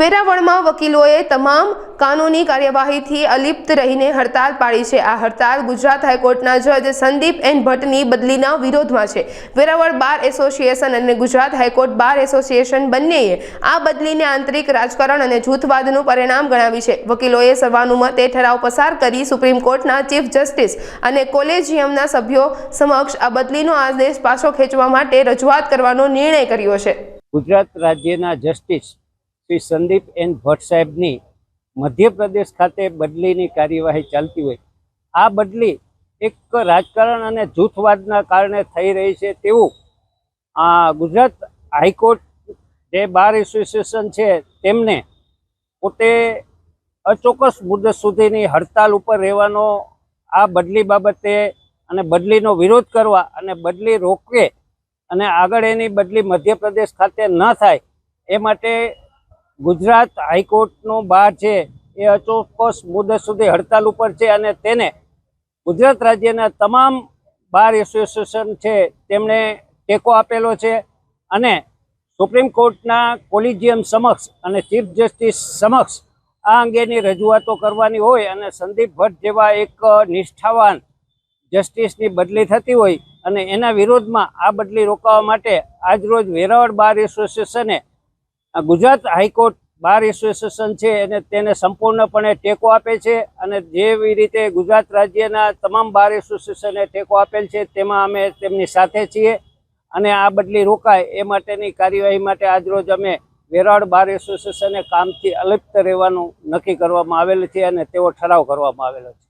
વેરાવળમાં વકીલોએ તમામ કાનૂની કાર્યવાહીથી અલિપ્ત રહીને હડતાલ પાડી છે. આ હડતાલ ગુજરાત હાઈકોર્ટના જજ સંદીપ એન ભટ્ટની બદલીના વિરોધમાં છે. વેરાવળ બાર એસોસિએશન અને ગુજરાત હાઈકોર્ટ બાર એસોસિએશન બંનેએ આ બદલીને આંતરિક રાજકારણ અને જૂથવાદનું પરિણામ ગણાવી છે. વકીલોએ સર્વાનુમતે ઠરાવ પસાર કરી સુપ્રીમ કોર્ટના ચીફ જસ્ટિસ અને કોલેજિયમના સભ્યો સમક્ષ આ બદલીનો આદેશ પાછો ખેંચવા માટે રજૂઆત કરવાનો નિર્ણય કર્યો છે. ગુજરાત રાજ્યના જસ્ટિસ શ્રી સંદીપ એન ભટ્ટ સાહેબની મધ્યપ્રદેશ ખાતે બદલીની કાર્યવાહી ચાલતી હોય. આ બદલી એક રાજકારણ અને જૂથવાદના કારણે થઈ રહી છે તેવું આ ગુજરાત હાઈકોર્ટ જે બાર એસોસિએશન છે તેમને પોતે અચોક્કસ મુદત સુધીની હડતાલ ઉપર રહેવાનો, આ બદલી બાબતે અને બદલીનો વિરોધ કરવા અને બદલી રોકવે અને આગળ એની બદલી મધ્યપ્રદેશ ખાતે ન થાય એ માટે ગુજરાત હાઈકોર્ટનો બાર છે, એ અચોક્કસ મુદત સુધી હડતાલ ઉપર છે અને તેને ગુજરાત રાજ્યના તમામ બાર એસોસિએશન છે, તેમણે ટેકો આપેલો છે અને સુપ્રીમ કોર્ટના કોલિજિયમ સમક્ષ અને ચીફ જસ્ટિસ સમક્ષ આ અંગેની રજૂઆતો કરવાની હોય અને સંદીપ ભટ્ટ જેવા એક નિષ્ઠાવાન જસ્ટિસની બદલી થતી હોય અને એના વિરોધમાં આ બદલી રોકાવા માટે આજરોજ Veraval bar એસોસિએશને Gujarat high court bar association છે અને તેને સંપૂર્ણપણે ટેકો આપે છે અને જેવી રીતે ગુજરાત રાજ્યના તમામ બાર એસોસિએશને ટેકો આપેલ છે તેમાં અમે તેમની સાથે છીએ અને આ બદલી રોકાય એ માટેની કાર્યવાહી માટે આજરોજ અમે વેરાળ બાર એસોસિએશને કામથી અલિપ્ત રહેવાનું નક્કી કરવામાં આવેલ છે અને તેવો ઠરાવ કરવામાં આવેલો છે.